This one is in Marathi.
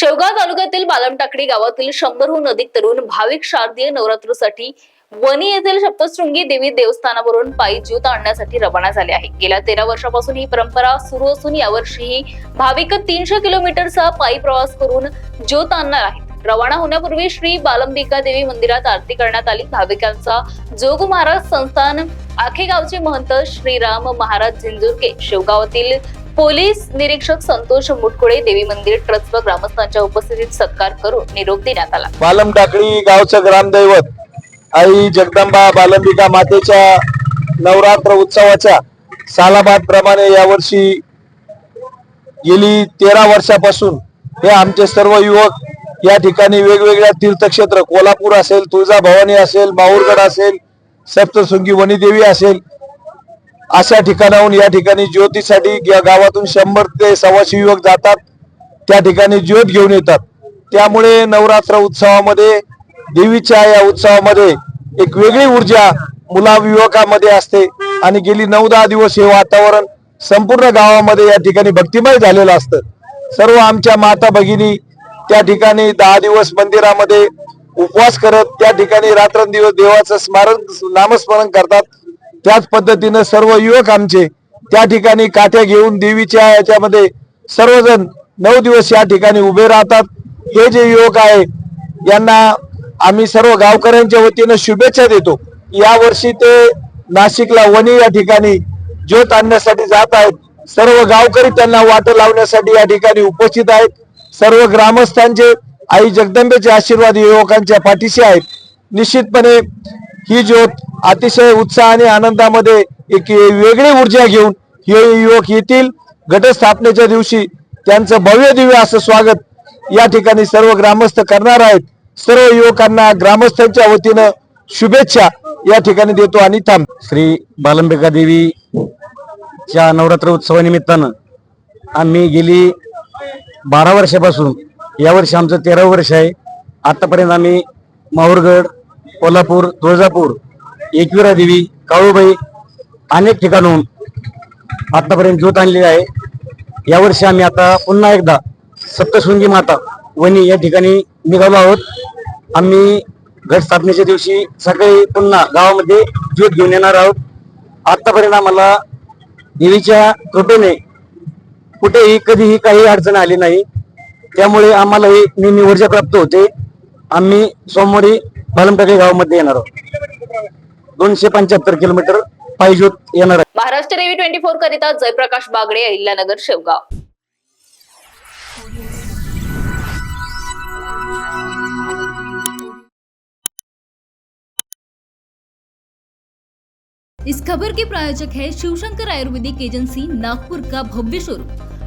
शेवगाव तालुक्यातील बालमटाकडी गावातील शंभरहून अधिक तरुण भाविक शारदीय नवरात्रीसाठी वणी येथील सप्तशृंगी देवी देवस्थानावरून पायी ज्योत आणण्यासाठी रवाना झाले आहे गेल्या तेरा वर्षापासून ही परंपरा सुरू असून यावर्षीही भाविक तीनशे किलोमीटरचा पायी प्रवास करून ज्योत आणणार आहेत. रवाना होण्यापूर्वी श्री बालंबिका देवी मंदिरात आरती करण्यात आली. भाविकांचा जोग महाराज संस्थान आखेगावचे महंत श्रीराम महाराज झिंजुरके शेवगावातील पोलीस निरीक्षक संतोष मुटकुळे देवी मंदिर ट्रस्ट व ग्रामस्थांच्या उपस्थितीत सत्कार करून निरोप देण्यात आला. बालम टाकळी गावचं ग्रामदैवत आई जगदंबा बालंबिका मातेच्या नवरात्र उत्सवाच्या सालाबाद प्रमाणे यावर्षी गेली तेरा वर्षापासून हे आमचे सर्व युवक या ठिकाणी वेगवेगळ्या तीर्थक्षेत्र कोल्हापूर असेल तुळजाभवानी असेल माहूरगड असेल सप्तशृंगी वणीदेवी असेल अशा ठिकाणाहून या ठिकाणी ज्योतीसाठी या गावातून शंभर ते सव्वाशे युवक जातात. त्या ठिकाणी ज्योत घेऊन येतात. त्यामुळे नवरात्र उत्सवामध्ये देवीच्या या उत्सवामध्ये एक वेगळी ऊर्जा मुला युवकामध्ये असते. आणि गेली नऊ दहा दिवस हे वातावरण संपूर्ण गावामध्ये या ठिकाणी भक्तिमय झालेलं असतं. सर्व आमच्या माता भगिनी त्या ठिकाणी दहा दिवस मंदिरामध्ये उपवास करत त्या ठिकाणी रात्रंदिवस देवाचं स्मारण नामस्मरण करतात. त्याच पद्धतीनं सर्व युवक आमचे त्या ठिकाणी काठ्या घेऊन देवीच्या याच्यामध्ये सर्वजण नऊ दिवस या ठिकाणी उभे राहतात. हे जे युवक आहे यांना आम्ही सर्व गावकऱ्यांच्या वतीनं शुभेच्छा देतो. या वर्षी ते नाशिकला वणी या ठिकाणी ज्योत आणण्यासाठी जात आहेत. सर्व गावकरी त्यांना वाट लावण्यासाठी या ठिकाणी उपस्थित आहेत. सर्व ग्रामस्थांचे आई जगदंबेचे आशीर्वाद युवकांच्या पाठीशी आहेत. निश्चितपणे ही ज्योत अतिशय उत्साह आणि आनंदामध्ये एक वेगळी ऊर्जा घेऊन हे युवक येतील. घटस्थापनेच्या दिवशी त्यांचं भव्य दिव्य असं स्वागत या ठिकाणी सर्व ग्रामस्थ करणार आहेत. सर्व युवकांना ग्रामस्थांच्या वतीनं शुभेच्छा या ठिकाणी देतो आणि थांब. श्री बालंबिका देवीच्या नवरात्र उत्सवानिमित्तानं आम्ही गेली बारा वर्षापासून. यावर्षी आमचं तेरा वर्ष आहे. आतापर्यंत आम्ही माहूरगड कोल्हापूर तुळजापूर एकविरा देवी काळूबाई अनेक ठिकाणहून आतापर्यंत ज्योत आणलेली आहे. यावर्षी आम्ही आता पुन्हा एकदा सप्तशृंगी माता वणी या ठिकाणी निघालो आहोत. आम्ही घट स्थापनेच्या दिवशी सकाळी पुन्हा गावामध्ये ज्योत घेऊन येणार आहोत. आतापर्यंत आम्हाला देवीच्या कृपेने कुठेही कधीही काही अडचण आली नाही. त्यामुळे आम्हालाही नेहमी ऊर्जा प्राप्त होते. आम्ही सोमवारी पालमटाके गावामध्ये येणार आहोत. दोनशे पंच्याहत्तर किलोमीटर ज्योत येणार आहे. महाराष्ट्र टीव्ही ट्वेंटी फोर करिता जयप्रकाश बागडे अहिल्यानगर शेवगाव. इस खबर के प्रायोजक है शिवशंकर आयुर्वेदिक एजेंसी नागपुर का भव्य शोरूम